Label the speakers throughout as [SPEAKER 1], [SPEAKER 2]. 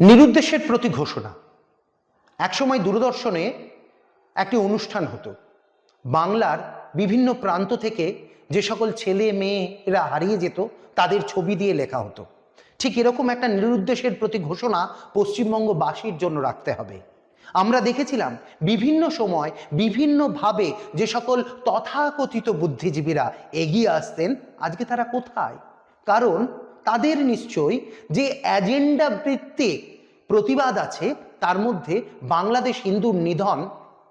[SPEAKER 1] নিরুদ্দেশের প্রতি ঘোষণা। একসময় দূরদর্শনে একটি অনুষ্ঠান হতো। বাংলার বিভিন্ন প্রান্ত থেকে যে সকল ছেলে মেয়েরা হারিয়ে যেত, তাদের ছবি দিয়ে লেখা হতো। ঠিক এরকম একটা নিরুদ্দেশের প্রতি ঘোষণা পশ্চিমবঙ্গবাসীর জন্য রাখতে হবে। আমরা দেখেছিলাম বিভিন্ন সময় বিভিন্নভাবে যে সকল তথাকথিত বুদ্ধিজীবীরা এগিয়ে আসতেন, আজকে তারা কোথায়? কারণ তাদের নিশ্চয়ই যে অ্যাজেন্ডা ভিত্তিক প্রতিবাদ আছে, তার মধ্যে বাংলাদেশ হিন্দুর নিধন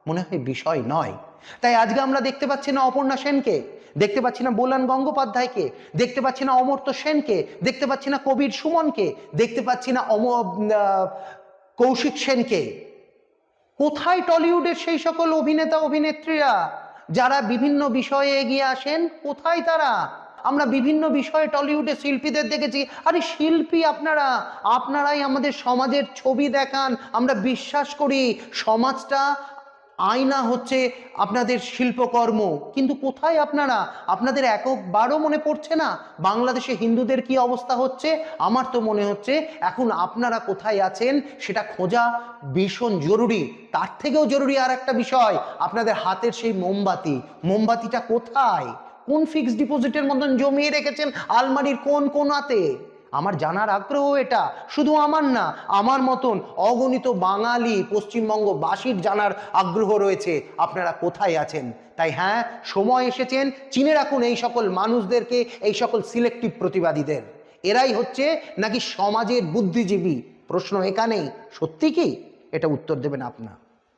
[SPEAKER 1] মনে হয় বিষয় নয়। তাই আজকে আমরা দেখতে পাচ্ছি না অপর্ণা সেনকে, দেখতে পাচ্ছি না বোলান গঙ্গোপাধ্যায়কে, দেখতে পাচ্ছি না অমর্ত্য সেনকে, দেখতে পাচ্ছি না কবির সুমনকে, দেখতে পাচ্ছি না অম কৌশিক সেনকে। কোথায় টলিউডের সেই সকল অভিনেতা অভিনেত্রীরা? যারা বিভিন্ন বিষয়ে এগিয়ে আসেন, কোথায় তারা? আমরা বিভিন্ন বিষয়ে টলিউডে শিল্পীদের দেখেছি। আরে শিল্পী আপনারা, আপনারাই আমাদের সমাজের ছবি দেখান, আমরা বিশ্বাস করি, সমাজটা আয়না হচ্ছে আপনাদের শিল্পকর্ম। কিন্তু কোথায় আপনারা? আপনাদের একবারও মনে পড়ছে না? বাংলাদেশে হিন্দুদের কি অবস্থা হচ্ছে? আমার তো মনে হচ্ছে এখন আপনারা কোথায় আছেন সেটা খোঁজা ভীষণ জরুরি। তার থেকেও জরুরি আর একটা বিষয়, আপনাদের হাতের সেই মোমবাতি। মোমবাতিটা কোথায়? কোন ফিক্সড ডিপোজিটের মতন জমিয়ে রেখেছেন? আলমারির কোন কোনাতে আমার জানার আগ্রহ এটা। শুধু আমার না, আমার মতন অগণিত বাঙালি পশ্চিমবঙ্গ পশ্চিমবঙ্গবাসীর জানার আগ্রহ রয়েছে। আপনারা কোথায় আছেন? তাই হ্যাঁ সময় এসেছেন, চিনে রাখুন এই সকল মানুষদেরকে, এই সকল সিলেক্টিভ প্রতিবাদীদের। এরাই হচ্ছে নাকি সমাজের বুদ্ধিজীবী? প্রশ্ন এখানেই। সত্যি কি? এটা উত্তর দেবেন আপনার।